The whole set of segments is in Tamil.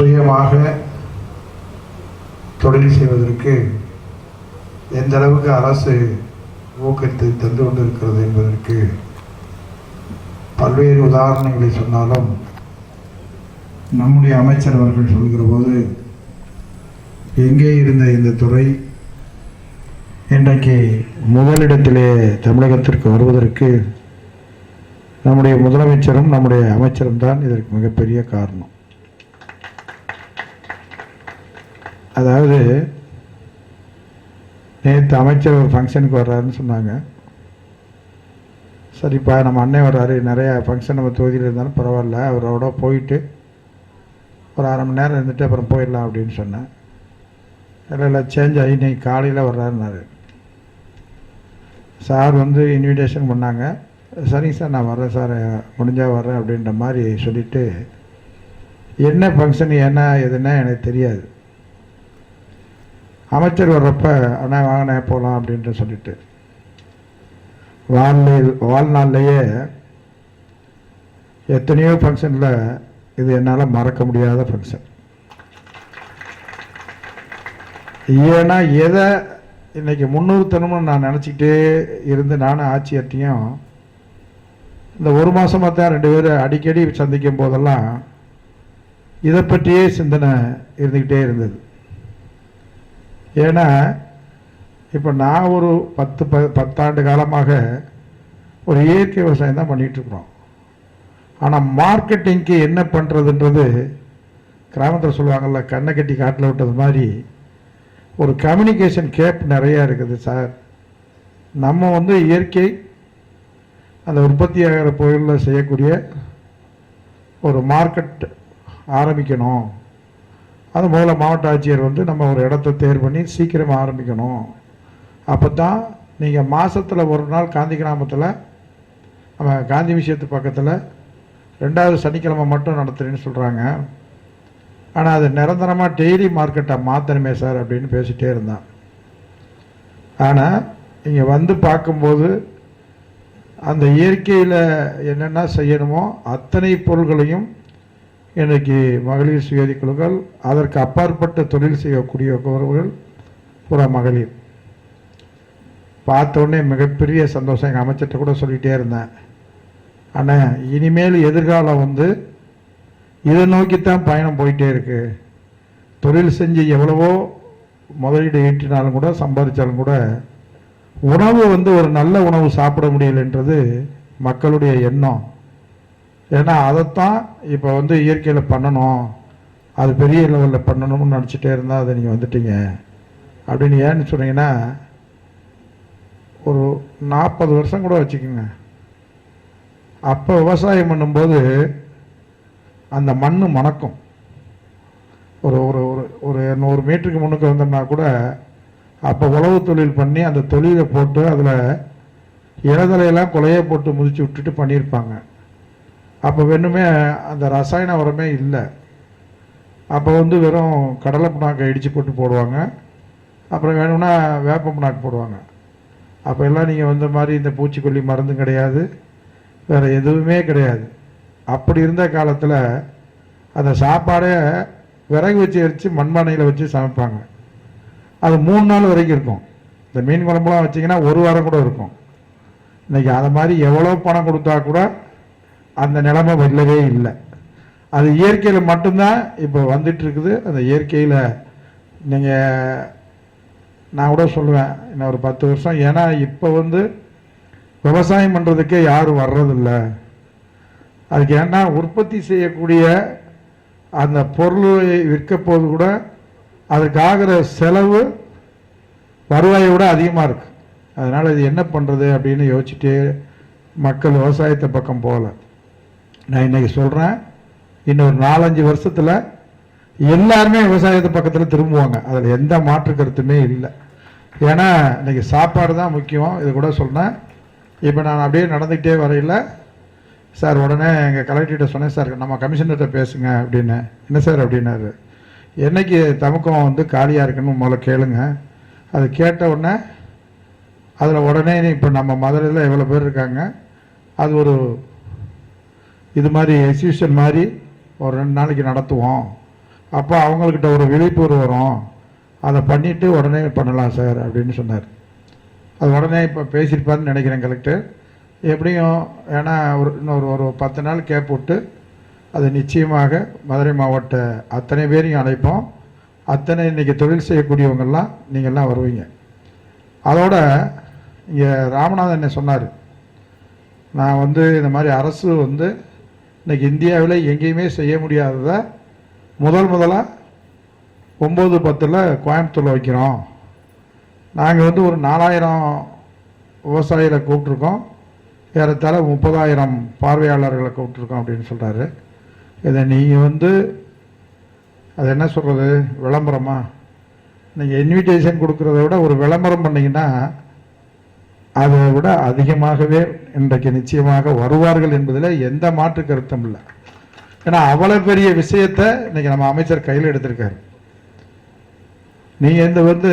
சுயமாக தொழில் செய்வதற்கு எந்த அளவுக்கு அரசு ஊக்கத்தை தந்து கொண்டிருக்கிறது என்பதற்கு பல்வேறு உதாரணங்களை சொன்னாலும் நம்முடைய அமைச்சர் அவர்கள் சொல்கிற போது எங்கே இருந்த இந்த துறை? இன்றைக்கு முதலிடத்திலே தமிழகத்திற்கு வருவதற்கு நம்முடைய முதலமைச்சரும் நம்முடைய அமைச்சரும் தான் இதற்கு மிகப்பெரிய காரணம். அதாவது நேற்று அமைச்சர் ஒரு ஃபங்க்ஷனுக்கு வர்றாருன்னு சொன்னாங்க. சரிப்பா நம்ம அண்ணன் வர்றாரு நிறையா ஃபங்க்ஷன் நம்ம தொகுதியில் இருந்தாலும் பரவாயில்ல அவரோட போயிட்டு ஒரு அரை மணி நேரம் இருந்துட்டு அப்புறம் போயிடலாம் அப்படின்னு சொன்னேன். இல்லை இல்லை சேஞ்ச் ஆகி இன்னைக்கு காலையில் வர்றாருனாரு சார் வந்து இன்விடேஷன் பண்ணாங்க. சரிங்க சார் நான் வர்றேன் சார் முடிஞ்சால் வர்றேன் அப்படின்ற மாதிரி சொல்லிவிட்டு என்ன ஃபங்க்ஷன் என்ன எதுன்னா எனக்கு தெரியாது. அமைச்சர் வர்றப்ப அண்ணா வாங்கினே போகலாம் அப்படின்ட்டு சொல்லிட்டு. வாழ்நாள் வாழ்நாள்லேயே எத்தனையோ ஃபங்க்ஷனில் இது என்னால் மறக்க முடியாத ஃபங்க்ஷன் ஏன்னா எதை இன்றைக்கி முன்னூறுத்தனம்னு நான் நினச்சிக்கிட்டே இருந்து நானும் ஆட்சியர்ட்டையும் இந்த ஒரு மாதமாக தான் ரெண்டு பேரும் அடிக்கடி சந்திக்கும் போதெல்லாம் இதை பற்றியே சிந்தனை இருந்துக்கிட்டே இருந்தது. ஏன்னா இப்போ நான் ஒரு பத்து ப பத்தாண்டு காலமாக ஒரு இயற்கை விவசாயம் தான் பண்ணிகிட்ருக்குறோம் ஆனால் மார்க்கெட்டிங்க்கு என்ன பண்ணுறதுன்றது கிராமத்தில் சொல்லுவாங்கள்ல கண்ணை கட்டி காட்டில் விட்டது மாதிரி ஒரு கம்யூனிகேஷன் கேப் நிறையா இருக்குது சார் நம்ம வந்து இயற்கை அந்த உற்பத்தி ஆகிற பொருளில் செய்யக்கூடிய ஒரு மார்க்கெட் ஆரம்பிக்கணும். அது முதல்ல மாவட்ட ஆட்சியர் வந்து நம்ம ஒரு இடத்த தேர்வு பண்ணி சீக்கிரமாக ஆரம்பிக்கணும். அப்போ தான் நீங்கள் மாதத்தில் ஒரு நாள் காந்தி கிராமத்தில் நம்ம காந்தி விஷயத்து பக்கத்தில் ரெண்டாவது சனிக்கிழமை மட்டும் நடத்துகிறேன்னு சொல்கிறாங்க ஆனால் அது நிரந்தரமாக டெய்லி மார்க்கெட்டை மாற்றணுமே சார் அப்படின்னு பேசிகிட்டே இருந்தான். ஆனால் இங்கே வந்து பார்க்கும்போது அந்த இயற்கையில் என்னென்ன செய்யணுமோ அத்தனை பொருள்களையும் இன்றைக்கி மகளிர் சுயதி குழுக்கள் அதற்கு அப்பாற்பட்ட தொழில் செய்யக்கூடியவர்கள் புற மகளிர். பார்த்தோன்னே மிகப்பெரிய சந்தோஷம் எங்கள் அமைச்சர்கிட்ட கூட சொல்லிகிட்டே இருந்தேன். ஆனால் இனிமேல் எதிர்காலம் வந்து இதை நோக்கித்தான் பயணம் போயிட்டே இருக்கு. தொழில் செஞ்சு எவ்வளவோ முதலீடு ஈட்டினாலும் கூட சம்பாதிச்சாலும் கூட உணவு வந்து ஒரு நல்ல உணவு சாப்பிட முடியலைன்றது மக்களுடைய எண்ணம். ஏன்னா அதைத்தான் இப்போ வந்து இயற்கையில் பண்ணணும். அது பெரிய லெவலில் பண்ணணும்னு நினச்சிட்டே இருந்தால் அதை நீங்கள் வந்துட்டீங்க. அப்படின்னு ஏன்னு சொன்னீங்கன்னா ஒரு நாற்பது வருஷம் கூட வச்சுக்கோங்க. அப்போ விவசாயம் பண்ணும்போது அந்த மண் மணக்கும். ஒரு ஒரு ஒரு ஒரு நூறு மீட்டருக்கு முன்னுக்கு வந்தோம்னா கூட அப்போ உழவு தொழில் பண்ணி அந்த தொழிலை போட்டு அதில் இலதலையெல்லாம் கொலையை போட்டு முதிச்சு விட்டுட்டு பண்ணியிருப்பாங்க. அப்போ வேணுமே அந்த ரசாயன உரமே இல்லை. அப்போ வந்து வெறும் கடலை புண்ணாக்கை இடித்து போட்டு போடுவாங்க. அப்புறம் வேணும்னா வேப்ப புண்ணாக்கு போடுவாங்க. அப்போ எல்லாம் நீங்கள் வந்த மாதிரி இந்த பூச்சிக்கொல்லி மருந்தும் கிடையாது. வேறு எதுவுமே கிடையாது. அப்படி இருந்த காலத்தில் அந்த சாப்பாடே விறகு வச்சு எரித்து மண்பானையில் வச்சு சமைப்பாங்க. அது மூணு நாள் வரைக்கும் இருக்கும். இந்த மீன் குழம்புலாம் வச்சிங்கன்னா ஒரு வாரம் கூட இருக்கும். இன்னைக்கு அதை மாதிரி எவ்வளோ பணம் கொடுத்தா கூட அந்த நிலைமை வரலவே இல்லை. அது இயற்கையில் மட்டும்தான் இப்போ வந்துட்டுருக்குது. அந்த இயற்கையில் நீங்கள் நான் கூட சொல்லுவேன் இன்னும் ஒரு பத்து வருஷம். ஏன்னா இப்போ வந்து விவசாயம் பண்ணுறதுக்கே யாரும் வர்றதில்ல. அதுக்கு ஏன்னா உற்பத்தி செய்யக்கூடிய அந்த பொருளை விற்க போது கூட அதுக்காகிற செலவு வருவாயை விட அதிகமாக இருக்குது அதனால் இது என்ன பண்ணுறது அப்படின்னு யோசிச்சுட்டு மக்கள் விவசாயத்தை பக்கம் போகலை. நான் இன்னைக்கு சொல்கிறேன் இன்னொரு நாலஞ்சு வருஷத்தில் எல்லாருமே விவசாயத்தை பக்கத்தில் திரும்புவாங்க. அதில் எந்த மாற்று கருத்துமே இல்லை. ஏன்னா இன்னைக்கு சாப்பாடு தான் முக்கியம். இது கூட சொன்னேன் இப்போ நான் அப்படியே நடந்துக்கிட்டே வரையில் சார் உடனே எங்கள் கலெக்டர்கிட்ட சொன்னேன் சார் நம்ம கமிஷனர்கிட்ட பேசுங்க அப்படின்னு. என்ன சார்? அப்படின்னாரு. என்னைக்கு தமுக்கம் வந்து காலியாக இருக்குன்னு முதல்ல கேளுங்க. அது கேட்ட உடனே அதில் உடனே இப்போ நம்ம மதுரையில் எவ்வளோ பேர் இருக்காங்க. அது ஒரு இது மாதிரி எக்ஸிபிஷன் மாதிரி ஒரு ரெண்டு நாளைக்கு நடத்துவோம். அப்போ அவங்கக்கிட்ட ஒரு விழிப்புணர்வு வரும். அதை பண்ணிவிட்டு உடனே பண்ணலாம் சார் அப்படின்னு சொன்னார். அது உடனே இப்போ பேசியிருப்பாருன்னு நினைக்கிறேன் கலெக்டர் எப்படியும் ஏன்னா ஒரு இன்னொரு ஒரு பத்து நாள் கேப் விட்டு அது நிச்சயமாக மதுரை மாவட்ட அத்தனை பேரையும் அழைப்போம். அத்தனை இன்றைக்கி தொழில் செய்யக்கூடியவங்கள்லாம் நீங்கள்லாம் வருவீங்க. அதோட இங்கே ராமநாதன் என்ன சொன்னார்? நான் வந்து இந்த மாதிரி அரசு வந்து இன்றைக்கி இந்தியாவில் எங்கேயுமே செய்ய முடியாததை முதல் முதலாக ஒம்பது பத்தில் கோயம்புத்தூரில் வைக்கிறோம். நாங்கள் வந்து ஒரு நாலாயிரம் விவசாயிகளை கூப்பிட்ருக்கோம் ஏறத்தாழ முப்பதாயிரம் பார்வையாளர்களை கூப்பிட்ருக்கோம் அப்படின்னு சொல்கிறாரு இதை நீங்கள் வந்து அது என்ன சொல்கிறது விளம்பரமா? நீங்கள் இன்விடேஷன் கொடுக்குறத விட ஒரு விளம்பரம் பண்ணிங்கன்னா அதை விட அதிகமாகவே இன்றைக்கு நிச்சயமாக வருவார்கள் என்பதில் எந்த மாற்று கருத்தும் இல்லை. ஏன்னா அவ்வளோ பெரிய விஷயத்தை இன்னைக்கு நம்ம அமைச்சர் கையில் எடுத்திருக்காரு. நீங்கள் இந்த வந்து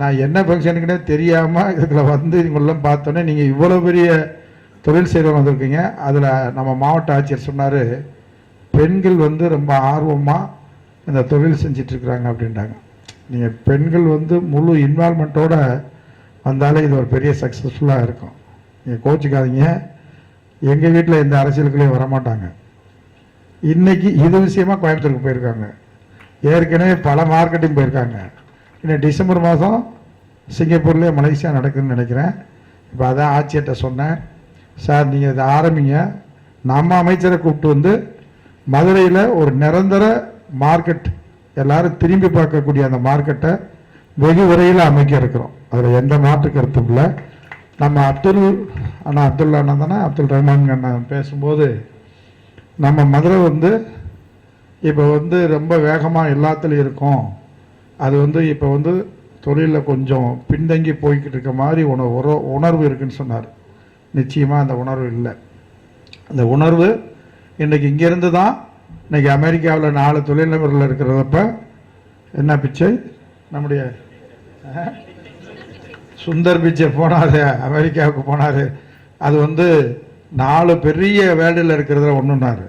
நான் என்ன ஃபங்க்ஷனுக்குனே தெரியாமல் இதில் வந்து இவங்களெல்லாம் பார்த்தோன்னே நீங்கள் இவ்வளோ பெரிய தொழில் செய்கிறவங்க வந்திருக்கீங்க. அதில் நம்ம மாவட்ட ஆட்சியர் சொன்னார் பெண்கள் வந்து ரொம்ப ஆர்வமாக இந்த தொழில் செஞ்சிட்ருக்குறாங்க அப்படின்றாங்க. நீங்கள் பெண்கள் வந்து முழு இன்வால்மெண்ட்டோட வந்தாலே இது ஒரு பெரிய சக்ஸஸ்ஃபுல்லாக இருக்கும். நீங்கள் கோச்சிக்காதீங்க. எங்கள் வீட்டில் எந்த அரசியலுக்குள்ளேயும் வரமாட்டாங்க. இன்றைக்கி இது விஷயமா கோயம்புத்தூருக்கு போயிருக்காங்க. ஏற்கனவே பல மார்க்கெட்டிங் போயிருக்காங்க. இன்னும் டிசம்பர் மாதம் சிங்கப்பூர்லேயே மலேசியா நடக்குதுன்னு நினைக்கிறேன். இப்போ அதான் ஆட்சியர்கிட்ட சொன்னேன். சார் நீங்கள் இதை ஆரம்பிங்க. நம்ம அமைச்சரை கூப்பிட்டு வந்து மதுரையில் ஒரு நிரந்தர மார்க்கெட் எல்லாரும் திரும்பி பார்க்கக்கூடிய அந்த மார்க்கெட்டை வெகு விரைவில் அமைக்க இருக்கிறோம். அதில் எந்த மாற்று கருத்தும் இல்லை. நம்ம அப்துல் அண்ணா அப்துல்லா அண்ணா தானே? அப்துல் ரஹ்மான் அண்ணா பேசும்போது நம்ம மதுரை வந்து இப்போ வந்து ரொம்ப வேகமாக எல்லாத்துலேயும் இருக்கும். அது வந்து இப்போ வந்து தொழிலில் கொஞ்சம் பின்தங்கி போய்கிட்டு இருக்க மாதிரி உண உணர்வு இருக்குன்னு சொன்னார். நிச்சயமாக அந்த உணர்வு இல்லை. அந்த உணர்வு இன்றைக்கி இங்கேருந்து தான் இன்னைக்கு அமெரிக்காவில் நாலு தொழிலதிபர்கள் இருக்கிறதப்ப என்ன பிச்சை? நம்முடைய சுந்தர் பிச்சை போனார் அமெரிக்காவுக்கு போனார். அது வந்து நாலு பெரிய வேர்ல்டில் இருக்கிறதுல ஒன்றுனார்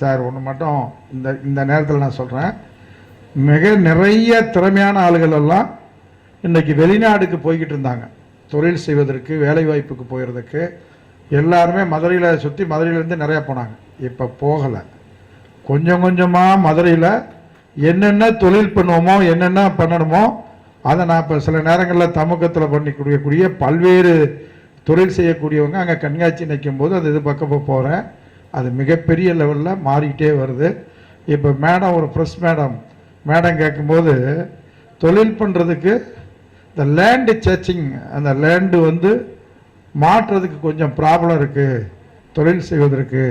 சார் ஒன்று மட்டும் இந்த இந்த நேரத்தில் நான் சொல்கிறேன் மிக நிறைய திறமையான ஆளுகள் எல்லாம் இன்றைக்கி வெளிநாடுக்கு போய்கிட்டு இருந்தாங்க. தொழில் செய்வதற்கு வேலை வாய்ப்புக்கு போயிடுறதுக்கு எல்லாருமே மதுரையில் சுற்றி மதுரையிலேருந்து நிறையா போனாங்க. இப்போ போகலை. கொஞ்சம் கொஞ்சமாக மதுரையில் என்னென்ன தொழில் பண்ணுவோமோ என்னென்ன பண்ணணுமோ அதை நான் இப்போ சில நேரங்களில் தமுகத்தில் பண்ணி கொடுக்கக்கூடிய பல்வேறு தொழில் செய்யக்கூடியவங்க அங்கே கண்காட்சி நிற்கும் போது அது இது பக்கமாக போகிறேன் அது மிகப்பெரிய லெவலில் மாறிக்கிட்டே வருது. இப்போ மேடம் ஒரு ப்ரெஸ் மேடம் மேடம் கேட்கும்போது தொழில் பண்ணுறதுக்கு இந்த லேண்டு சர்ச்சிங் அந்த லேண்டு வந்து மாற்றுறதுக்கு கொஞ்சம் ப்ராப்ளம் இருக்குது தொழில் செய்வதற்கு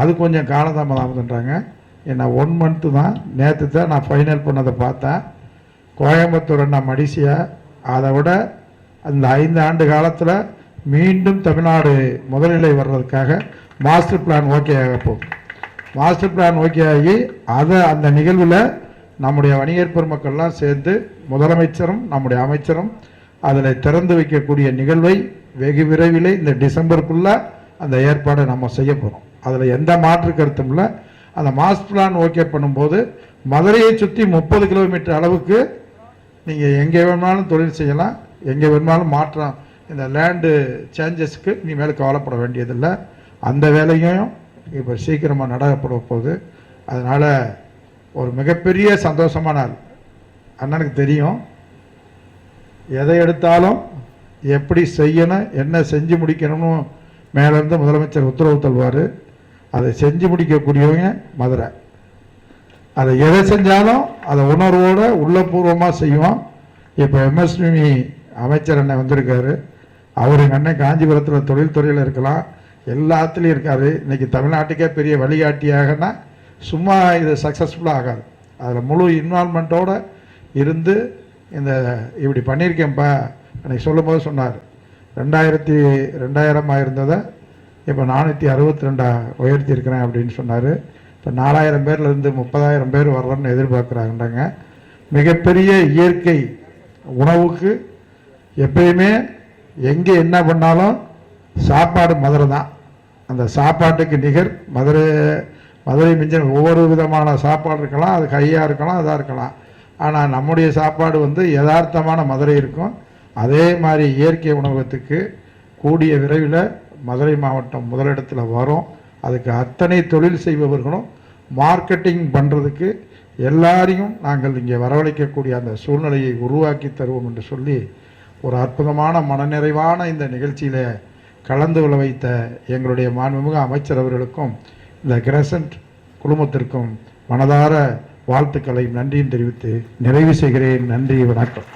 அது கொஞ்சம் காலதாமதமாகுதுன்றாங்க ஏன்னா ஒன் மந்த்து தான். நேற்று தான் நான் ஃபைனல் பண்ணதை பார்த்தேன். கோயம்புத்தூர் அண்ணா மடிசியா அதை விட அந்த ஐந்து ஆண்டு காலத்தில் மீண்டும் தமிழ்நாடு முதல்நிலை வர்றதுக்காக மாஸ்டர் பிளான் ஓகே ஆக மாஸ்டர் பிளான் ஓகே ஆகி அதை அந்த நிகழ்வில் நம்முடைய வணிகர் பெருமக்கள்லாம் சேர்ந்து முதலமைச்சரும் நம்முடைய அமைச்சரும் அதில் திறந்து வைக்கக்கூடிய நிகழ்வை வெகு விரைவில் இந்த டிசம்பருக்குள்ளே அந்த ஏற்பாடை நம்ம செய்ய போகிறோம் அதில் எந்த மாற்று கருத்தும் இல்லை. அந்த மாஸ்டர் பிளான் ஓகே பண்ணும்போது மதுரையை சுற்றி முப்பது கிலோமீட்டர் அளவுக்கு நீங்கள் எங்கே வேணாலும் தொழில் செய்யலாம் எங்கே வேணுமானாலும் மாற்றம் இந்த லேண்டு சேஞ்சஸ்க்கு நீ மேலே கவலைப்பட வேண்டியதில்லை. அந்த வேலையும் இப்போ சீக்கிரமாக நடக்கப்பட போகுது. அதனால் ஒரு மிகப்பெரிய சந்தோஷமான நாள். அண்ணனுக்கு தெரியும். எதை எடுத்தாலும் எப்படி செய்யணும் என்ன செஞ்சு முடிக்கணும்னு மேலேருந்து முதலமைச்சர் உத்தரவு தருவார். அதை செஞ்சு முடிக்கக்கூடியவங்க மதுரை. அதை எதை செஞ்சாலும் அதை உணர்வோடு உள்ளபூர்வமாக செய்வோம் இப்போ எம்எஸ்வி அமைச்சர் அண்ணன் வந்திருக்காரு. அவர் எங்கள் அண்ணன் காஞ்சிபுரத்தில் தொழில்துறையில் இருக்கலாம். எல்லாத்துலேயும் இருக்கார். இன்றைக்கி தமிழ்நாட்டுக்கே பெரிய வழிகாட்டியாகனா சும்மா இது சக்ஸஸ்ஃபுல்லாக ஆகாது. அதில் முழு இன்வால்மெண்ட்டோடு இருந்து இந்த இப்படி பண்ணியிருக்கேன்ப்பா. அன்றைக்கி சொல்லும்போது சொன்னார். ரெண்டாயிரத்தி ரெண்டாயிரமாக இருந்ததை இப்போ நானூற்றி அறுபத்தி ரெண்டாக உயர்த்தியிருக்கிறேன் அப்படின்னு சொன்னார். இப்போ நாலாயிரம் பேர்லேருந்து முப்பதாயிரம் பேர் வர்றோன்னு எதிர்பார்க்குறாங்கன்றாங்க. மிகப்பெரிய இயற்கை உணவுக்கு எப்பயுமே எங்கே என்ன பண்ணாலும் சாப்பாடு மதுரை தான். அந்த சாப்பாட்டுக்கு நிகர் மதுரை மதுரை மிஞ்சம் ஒவ்வொரு விதமான சாப்பாடு இருக்கலாம் அது கையாக இருக்கலாம் அதாக இருக்கலாம். ஆனால் நம்முடைய சாப்பாடு வந்து யதார்த்தமான மதுரை இருக்கும். அதே மாதிரி இயற்கை உணவகத்துக்கு கூடிய விரைவில் மதுரை மாவட்டம் முதலிடத்தில் வரும். அதுக்கு அத்தனை தொழில் செய்பவர்களும் மார்க்கெட்டிங் பண்ணுறதுக்கு எல்லாரையும் நாங்கள் இங்கே வரவழைக்கக்கூடிய அந்த சூழ்நிலையை உருவாக்கி தருவோம் என்று சொல்லி ஒரு அற்புதமான மனநிறைவான இந்த நிகழ்ச்சியில் கலந்து கொள்ள வைத்த எங்களுடைய மாண்புமிகு அமைச்சர் அவர்களுக்கும் இந்த கிரசன்ட் குழுமத்திற்கும் மனதார வாழ்த்துக்களை நன்றியும் தெரிவித்து நிறைவு செய்கிறேன். நன்றி வணக்கம்.